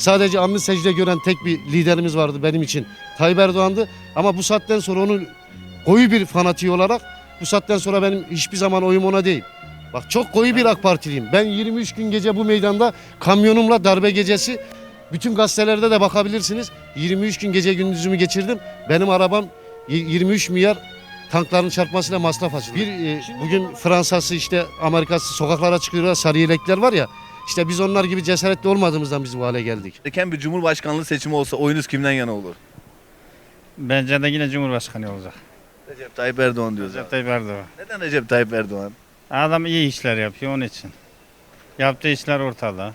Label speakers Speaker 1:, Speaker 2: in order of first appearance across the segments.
Speaker 1: Sadece anlı secde gören tek bir liderimiz vardı benim için. Tayyip Erdoğan'dı. Ama bu saatten sonra onun koyu bir fanatiği olarak bu saatten sonra benim hiçbir zaman oyum ona değil. Bak çok koyu bir AK Partiliyim. Ben 23 gün gece bu meydanda kamyonumla darbe gecesi bütün gazetelerde de bakabilirsiniz. 23 gün gece gündüzümü geçirdim. Benim arabam y- 23 milyar tankların çarpmasıyla masraf açtı. Bir e, bugün Fransa'sı işte Amerika'sı sokaklara çıkıyorlar sarı yelekler var ya. İşte biz onlar gibi cesaretli olmadığımızdan biz bu hale geldik.
Speaker 2: Erken bir cumhurbaşkanlığı seçimi olsa oyunuz kimden yana olur?
Speaker 3: Bence de yine Cumhurbaşkanı olacak.
Speaker 2: Recep Tayyip Erdoğan diyoruz.
Speaker 3: Recep
Speaker 2: abi.
Speaker 3: Tayyip Erdoğan.
Speaker 2: Neden Recep Tayyip Erdoğan?
Speaker 3: Adam iyi işler yapıyor onun için. Yaptığı işler ortada.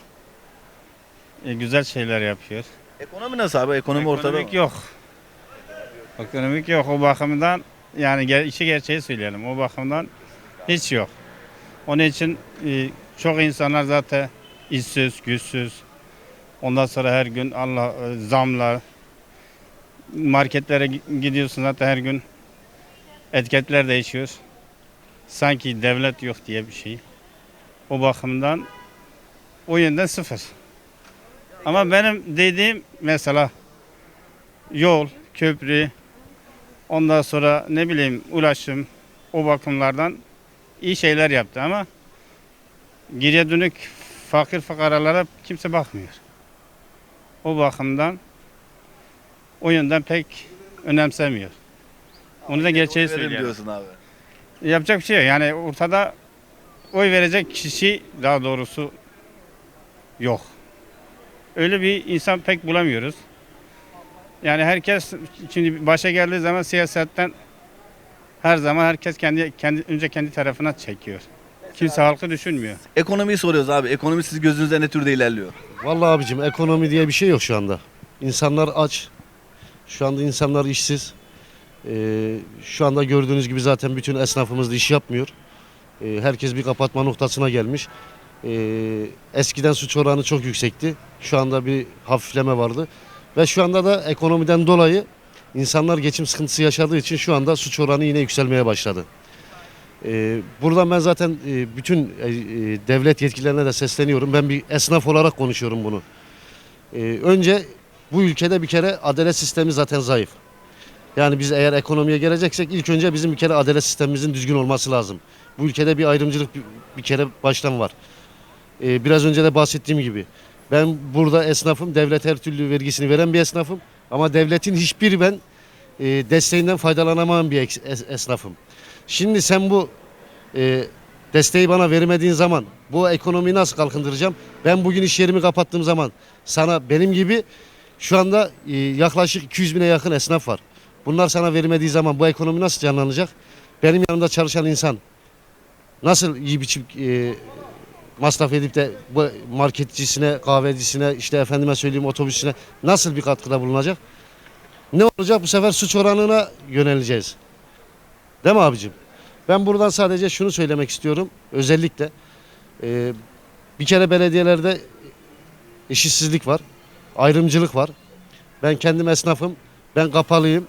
Speaker 3: E, güzel şeyler yapıyor.
Speaker 2: Ekonomi nasıl abi? Ekonomi ortada.
Speaker 3: Ekonomik
Speaker 2: mı?
Speaker 3: yok. Ekonomik yok. O bakımdan yani ger- işi gerçeği söyleyelim. O bakımdan hiç yok. Onun için e, çok insanlar zaten işsiz, güçsüz. Ondan sonra her gün Allah e, zamlar. Marketlere gi- gidiyorsun zaten her gün etiketler değişiyor. Sanki devlet yok diye bir şey. O bakımdan o yönden sıfır. Ama benim dediğim mesela yol, köprü, ondan sonra ne bileyim ulaşım o bakımlardan iyi şeyler yaptı ama geriye dönük fakir fakaralara kimse bakmıyor. O bakımdan o yönden pek önemsemiyor. Onu da gerçeği söylüyorum.
Speaker 2: diyorsun abi.
Speaker 3: Yapacak bir şey yok. Yani ortada oy verecek kişi daha doğrusu yok. Öyle bir insan pek bulamıyoruz. Yani herkes şimdi başa geldiği zaman siyasetten her zaman herkes kendi kendi önce kendi tarafına çekiyor. Kimse halkı düşünmüyor.
Speaker 2: Ekonomiyi soruyoruz abi. Ekonomi siz gözünüzde ne türde ilerliyor?
Speaker 1: Vallahi abicim ekonomi diye bir şey yok şu anda. İnsanlar aç. Şu anda insanlar işsiz. Ee, şu anda gördüğünüz gibi zaten bütün esnafımız da iş yapmıyor. Ee, herkes bir kapatma noktasına gelmiş. Ee, eskiden suç oranı çok yüksekti. Şu anda bir hafifleme vardı. Ve şu anda da ekonomiden dolayı insanlar geçim sıkıntısı yaşadığı için şu anda suç oranı yine yükselmeye başladı. Ee, buradan ben zaten e, bütün e, e, devlet yetkililerine de sesleniyorum. Ben bir esnaf olarak konuşuyorum bunu. Ee, önce bu ülkede bir kere adalet sistemi zaten zayıf. Yani biz eğer ekonomiye geleceksek ilk önce bizim bir kere adalet sistemimizin düzgün olması lazım. Bu ülkede bir ayrımcılık bir, kere baştan var. Ee, biraz önce de bahsettiğim gibi ben burada esnafım, devlet her türlü vergisini veren bir esnafım. Ama devletin hiçbir ben desteğinden faydalanamayan bir esnafım. Şimdi sen bu e, desteği bana vermediğin zaman bu ekonomiyi nasıl kalkındıracağım? Ben bugün iş yerimi kapattığım zaman sana benim gibi şu anda e, yaklaşık 200 bine yakın esnaf var. Bunlar sana vermediği zaman bu ekonomi nasıl canlanacak? Benim yanımda çalışan insan nasıl iyi biçim e, masraf edip de bu marketçisine, kahvecisine, işte efendime söyleyeyim otobüsüne nasıl bir katkıda bulunacak? Ne olacak? Bu sefer suç oranına yöneleceğiz. Değil mi abicim? Ben buradan sadece şunu söylemek istiyorum. Özellikle e, bir kere belediyelerde eşitsizlik var. Ayrımcılık var. Ben kendim esnafım. Ben kapalıyım.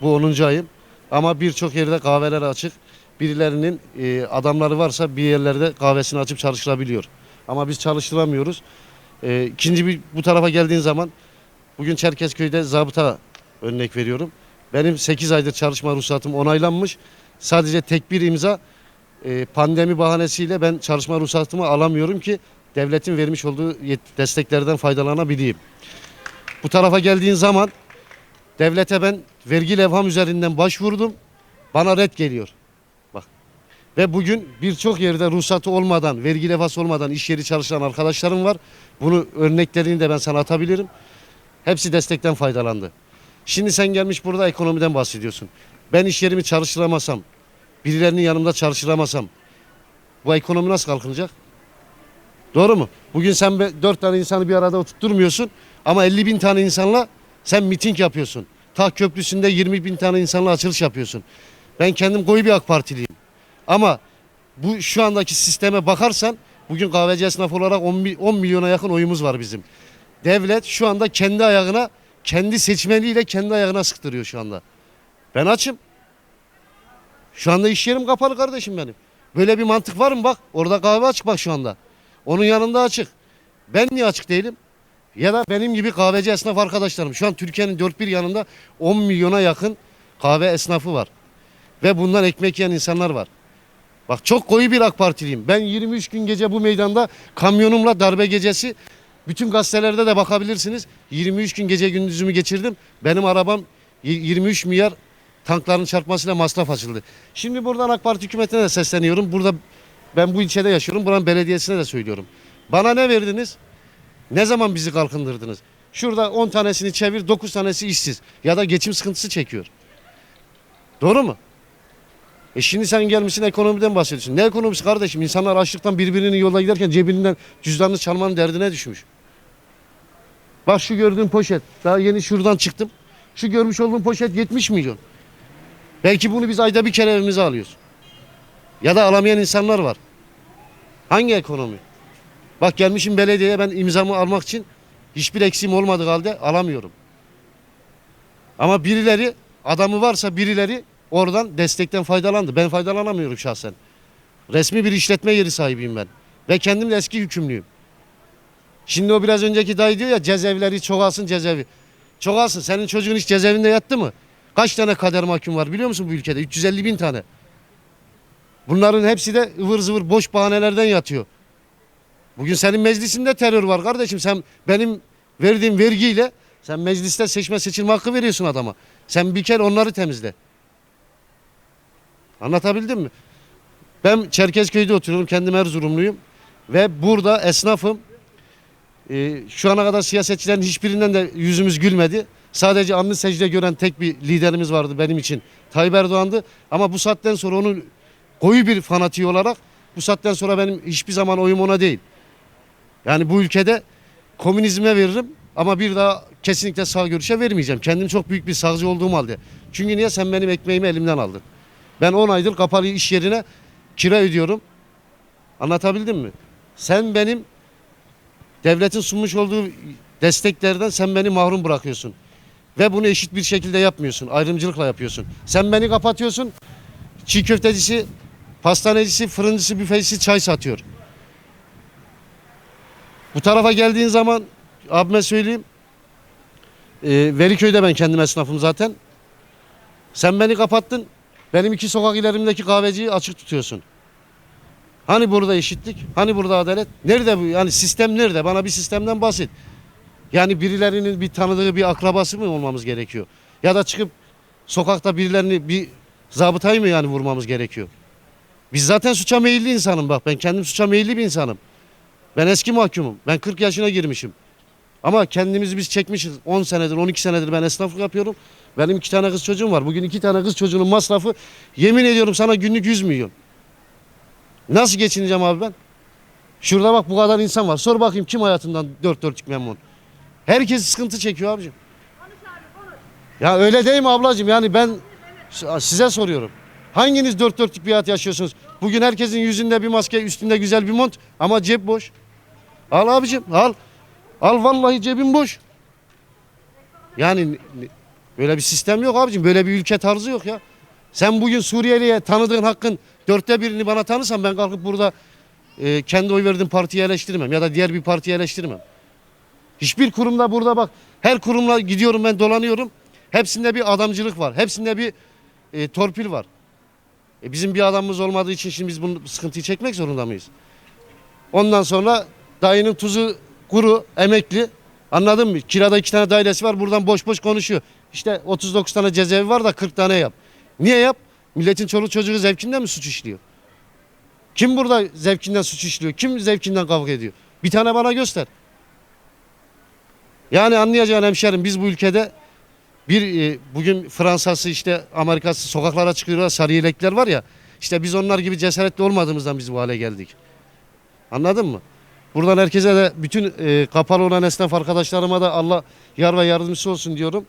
Speaker 1: Bu 10. ayım. Ama birçok yerde kahveler açık. Birilerinin e, adamları varsa bir yerlerde kahvesini açıp çalıştırabiliyor. Ama biz çalıştıramıyoruz. E, ikinci bir bu tarafa geldiğin zaman bugün Çerkezköy'de zabıta örnek veriyorum. Benim 8 aydır çalışma ruhsatım onaylanmış. Sadece tek bir imza e, pandemi bahanesiyle ben çalışma ruhsatımı alamıyorum ki devletin vermiş olduğu desteklerden faydalanabileyim. Bu tarafa geldiğin zaman devlete ben vergi levham üzerinden başvurdum. Bana red geliyor. Bak. Ve bugün birçok yerde ruhsatı olmadan, vergi levhası olmadan iş yeri çalışan arkadaşlarım var. Bunu örneklerini de ben sana atabilirim. Hepsi destekten faydalandı. Şimdi sen gelmiş burada ekonomiden bahsediyorsun. Ben iş yerimi çalıştıramasam, birilerinin yanımda çalıştıramasam bu ekonomi nasıl kalkınacak? Doğru mu? Bugün sen dört tane insanı bir arada oturtturmuyorsun ama 50 bin tane insanla sen miting yapıyorsun. Ta köprüsünde 20 bin tane insanla açılış yapıyorsun. Ben kendim koyu bir AK Partiliyim. Ama bu şu andaki sisteme bakarsan bugün kahveci esnaf olarak 10, mi- 10 milyona yakın oyumuz var bizim. Devlet şu anda kendi ayağına, kendi seçmeniyle kendi ayağına sıktırıyor şu anda. Ben açım. Şu anda iş yerim kapalı kardeşim benim. Böyle bir mantık var mı bak? Orada kahve açık bak şu anda. Onun yanında açık. Ben niye açık değilim? Ya da benim gibi kahveci esnaf arkadaşlarım. Şu an Türkiye'nin dört bir yanında 10 milyona yakın kahve esnafı var. Ve bundan ekmek yiyen insanlar var. Bak çok koyu bir AK Partiliyim. Ben 23 gün gece bu meydanda kamyonumla darbe gecesi bütün gazetelerde de bakabilirsiniz. 23 gün gece gündüzümü geçirdim. Benim arabam y- 23 milyar tankların çarpmasıyla masraf açıldı. Şimdi buradan AK Parti hükümetine de sesleniyorum. Burada ben bu ilçede yaşıyorum. Buranın belediyesine de söylüyorum. Bana ne verdiniz? Ne zaman bizi kalkındırdınız? Şurada 10 tanesini çevir, 9 tanesi işsiz ya da geçim sıkıntısı çekiyor. Doğru mu? E şimdi sen gelmişsin ekonomiden bahsediyorsun. Ne ekonomisi kardeşim? İnsanlar açlıktan birbirinin yolda giderken cebinden cüzdanını çalmanın derdine düşmüş. Bak şu gördüğün poşet. Daha yeni şuradan çıktım. Şu görmüş olduğun poşet 70 milyon. Belki bunu biz ayda bir kere evimize alıyoruz. Ya da alamayan insanlar var. Hangi ekonomi? Bak gelmişim belediyeye ben imzamı almak için hiçbir eksiğim olmadığı halde alamıyorum. Ama birileri adamı varsa birileri oradan destekten faydalandı. Ben faydalanamıyorum şahsen. Resmi bir işletme yeri sahibiyim ben. Ve kendim de eski hükümlüyüm. Şimdi o biraz önceki dayı diyor ya cezaevleri çoğalsın cezaevi. Çoğalsın. Senin çocuğun hiç cezaevinde yattı mı? Kaç tane kader mahkum var biliyor musun bu ülkede? 350 bin tane. Bunların hepsi de ıvır zıvır boş bahanelerden yatıyor. Bugün senin meclisinde terör var kardeşim. Sen benim verdiğim vergiyle sen mecliste seçme seçilme hakkı veriyorsun adama. Sen bir kere onları temizle. Anlatabildim mi? Ben Çerkezköy'de oturuyorum. Kendim Erzurumluyum. Ve burada esnafım. Ee, şu ana kadar siyasetçilerin hiçbirinden de yüzümüz gülmedi. Sadece anlı secde gören tek bir liderimiz vardı benim için. Tayyip Erdoğan'dı. Ama bu saatten sonra onun koyu bir fanatiği olarak bu saatten sonra benim hiçbir zaman oyum ona değil. Yani bu ülkede komünizme veririm ama bir daha kesinlikle sağ görüşe vermeyeceğim. Kendim çok büyük bir sağcı olduğum halde. Çünkü niye sen benim ekmeğimi elimden aldın? Ben 10 aydır kapalı iş yerine kira ödüyorum. Anlatabildim mi? Sen benim devletin sunmuş olduğu desteklerden sen beni mahrum bırakıyorsun. Ve bunu eşit bir şekilde yapmıyorsun. Ayrımcılıkla yapıyorsun. Sen beni kapatıyorsun. Çiğ köftecisi, pastanecisi, fırıncısı, büfecisi çay satıyor. Bu tarafa geldiğin zaman abime söyleyeyim. E, Veliköy'de ben kendim esnafım zaten. Sen beni kapattın. Benim iki sokak ilerimdeki kahveciyi açık tutuyorsun. Hani burada eşitlik? Hani burada adalet? Nerede bu? Yani sistem nerede? Bana bir sistemden bahset. Yani birilerinin bir tanıdığı bir akrabası mı olmamız gerekiyor? Ya da çıkıp sokakta birilerini bir zabıtayı mı yani vurmamız gerekiyor? Biz zaten suça meyilli insanım bak. Ben kendim suça meyilli bir insanım. Ben eski mahkumum. Ben 40 yaşına girmişim. Ama kendimizi biz çekmişiz. 10 senedir, 12 senedir ben esnaflık yapıyorum. Benim iki tane kız çocuğum var. Bugün iki tane kız çocuğunun masrafı yemin ediyorum sana günlük 100 milyon. Nasıl geçineceğim abi ben? Şurada bak bu kadar insan var. Sor bakayım kim hayatından dört dörtlük memnun? Herkes sıkıntı çekiyor abicim. Ya öyle değil mi ablacığım? Yani ben size soruyorum. Hanginiz dört dörtlük bir hayat yaşıyorsunuz? Bugün herkesin yüzünde bir maske, üstünde güzel bir mont ama cep boş. Al abicim al. Al vallahi cebim boş. Yani böyle bir sistem yok abicim. Böyle bir ülke tarzı yok ya. Sen bugün Suriyeli'ye tanıdığın hakkın dörtte birini bana tanırsan ben kalkıp burada e, kendi oy verdiğim partiyi eleştirmem ya da diğer bir partiyi eleştirmem. Hiçbir kurumda burada bak her kurumla gidiyorum ben dolanıyorum. Hepsinde bir adamcılık var. Hepsinde bir e, torpil var. E, bizim bir adamımız olmadığı için şimdi biz bunu sıkıntıyı çekmek zorunda mıyız? Ondan sonra dayının tuzu kuru, emekli. Anladın mı? Kirada iki tane dairesi var buradan boş boş konuşuyor. İşte 39 tane cezaevi var da 40 tane yap. Niye yap? Milletin çoluk çocuğu zevkinden mi suç işliyor? Kim burada zevkinden suç işliyor? Kim zevkinden kavga ediyor? Bir tane bana göster. Yani anlayacağın hemşerim biz bu ülkede bir e, bugün Fransa'sı işte Amerika'sı sokaklara çıkıyorlar sarı yelekler var ya işte biz onlar gibi cesaretli olmadığımızdan biz bu hale geldik. Anladın mı? Buradan herkese de bütün e, kapalı olan esnaf arkadaşlarıma da Allah yar ve yardımcısı olsun diyorum.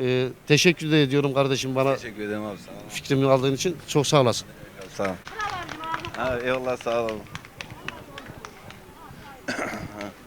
Speaker 1: E, teşekkür de ediyorum kardeşim bana
Speaker 2: Teşekkür ederim abi sağ ol.
Speaker 1: fikrimi aldığın için. Çok sağ olasın.
Speaker 2: Sağ ol. Abi eyvallah sağ ol.